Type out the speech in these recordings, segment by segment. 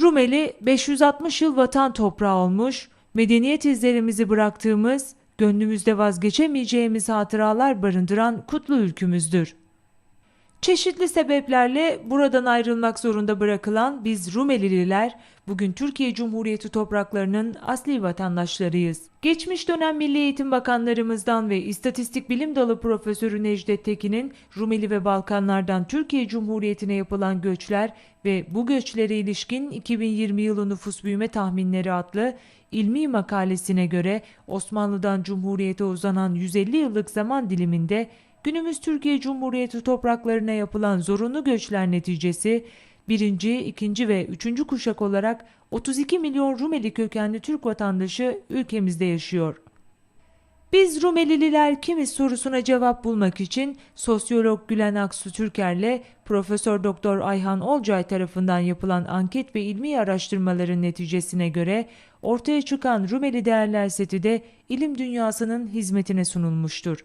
Rumeli 560 yıl vatan toprağı olmuş, medeniyet izlerimizi bıraktığımız, gönlümüzde vazgeçemeyeceğimiz hatıralar barındıran kutlu ülkümüzdür. Çeşitli sebeplerle buradan ayrılmak zorunda bırakılan biz Rumelililer bugün Türkiye Cumhuriyeti topraklarının asli vatandaşlarıyız. Geçmiş dönem Milli Eğitim Bakanlarımızdan ve İstatistik Bilim Dalı Profesörü Necdet Tekin'in Rumeli ve Balkanlardan Türkiye Cumhuriyeti'ne yapılan göçler ve bu göçlere ilişkin 2020 yılı nüfus büyüme tahminleri adlı ilmi makalesine göre Osmanlı'dan Cumhuriyete uzanan 150 yıllık zaman diliminde günümüz Türkiye Cumhuriyeti topraklarına yapılan zorunlu göçler neticesi birinci, ikinci ve üçüncü kuşak olarak 32 milyon Rumeli kökenli Türk vatandaşı ülkemizde yaşıyor. Biz Rumelililer kimiz sorusuna cevap bulmak için sosyolog Gülen Aksu Türker'le Profesör Doktor Ayhan Olcay tarafından yapılan anket ve ilmi araştırmaların neticesine göre ortaya çıkan Rumeli değerler seti de ilim dünyasının hizmetine sunulmuştur.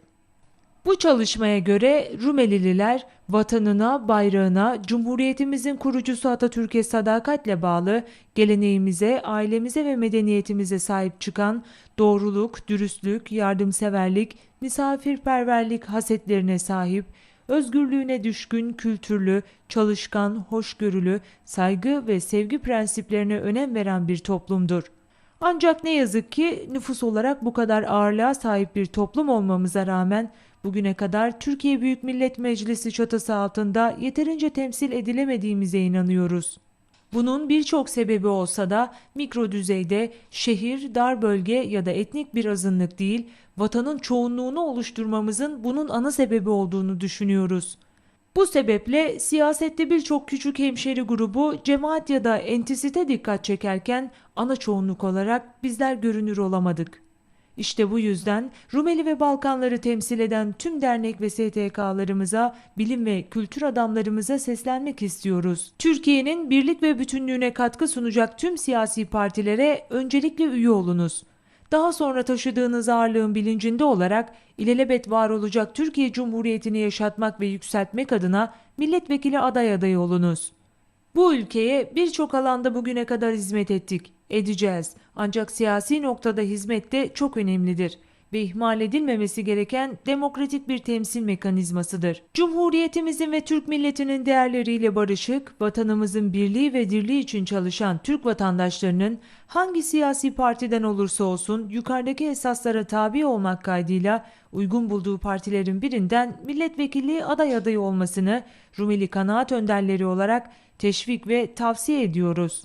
Bu çalışmaya göre Rumelililer vatanına, bayrağına, Cumhuriyetimizin kurucusu Atatürk'e sadakatle bağlı, geleneğimize, ailemize ve medeniyetimize sahip çıkan, doğruluk, dürüstlük, yardımseverlik, misafirperverlik hasetlerine sahip, özgürlüğüne düşkün, kültürlü, çalışkan, hoşgörülü, saygı ve sevgi prensiplerine önem veren bir toplumdur. Ancak ne yazık ki nüfus olarak bu kadar ağırlığa sahip bir toplum olmamıza rağmen bugüne kadar Türkiye Büyük Millet Meclisi çatısı altında yeterince temsil edilemediğimize inanıyoruz. Bunun birçok sebebi olsa da mikro düzeyde şehir, dar bölge ya da etnik bir azınlık değil, vatanın çoğunluğunu oluşturmamızın bunun ana sebebi olduğunu düşünüyoruz. Bu sebeple siyasette birçok küçük hemşeri grubu cemaat ya da entisite dikkat çekerken ana çoğunluk olarak bizler görünür olamadık. İşte bu yüzden Rumeli ve Balkanları temsil eden tüm dernek ve STK'larımıza, bilim ve kültür adamlarımıza seslenmek istiyoruz. Türkiye'nin birlik ve bütünlüğüne katkı sunacak tüm siyasi partilere öncelikle üye olunuz. Daha sonra taşıdığınız ağırlığın bilincinde olarak ilelebet var olacak Türkiye Cumhuriyeti'ni yaşatmak ve yükseltmek adına milletvekili aday adayı olunuz. Bu ülkeye birçok alanda bugüne kadar hizmet ettik, edeceğiz. Ancak siyasi noktada hizmet de çok önemlidir ve ihmal edilmemesi gereken demokratik bir temsil mekanizmasıdır. Cumhuriyetimizin ve Türk milletinin değerleriyle barışık, vatanımızın birliği ve dirliği için çalışan Türk vatandaşlarının hangi siyasi partiden olursa olsun yukarıdaki esaslara tabi olmak kaydıyla uygun bulduğu partilerin birinden milletvekilliği aday adayı olmasını Rumeli kanaat önderleri olarak teşvik ve tavsiye ediyoruz.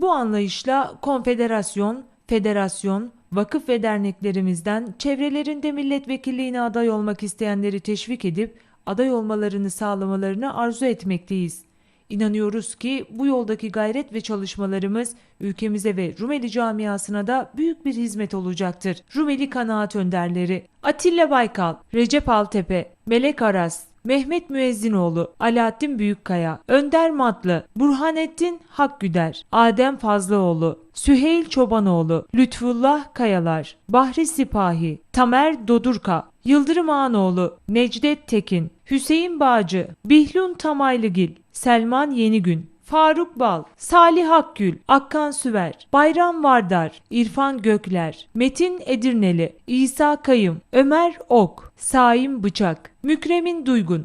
Bu anlayışla konfederasyon, federasyon, vakıf ve derneklerimizden çevrelerinde milletvekilliğine aday olmak isteyenleri teşvik edip aday olmalarını sağlamalarını arzu etmekteyiz. İnanıyoruz ki bu yoldaki gayret ve çalışmalarımız ülkemize ve Rumeli camiasına da büyük bir hizmet olacaktır. Rumeli kanaat önderleri Atilla Baykal, Recep Altepe, Melek Aras, Mehmet Müezzinoğlu, Alaaddin Büyükkaya, Önder Matlı, Burhanettin Hakgüder, Adem Fazlıoğlu, Süheyl Çobanoğlu, Lütfullah Kayalar, Bahri Sipahi, Tamer Dodurka, Yıldırım Ağanoğlu, Necdet Tekin, Hüseyin Bağcı, Bihlun Tamaylıgil, Selman Yenigün, Faruk Bal, Salih Akgül, Akkan Süver, Bayram Vardar, İrfan Gökler, Metin Edirneli, İsa Kayım, Ömer Ok, Saim Bıçak, Mükremin Duygun,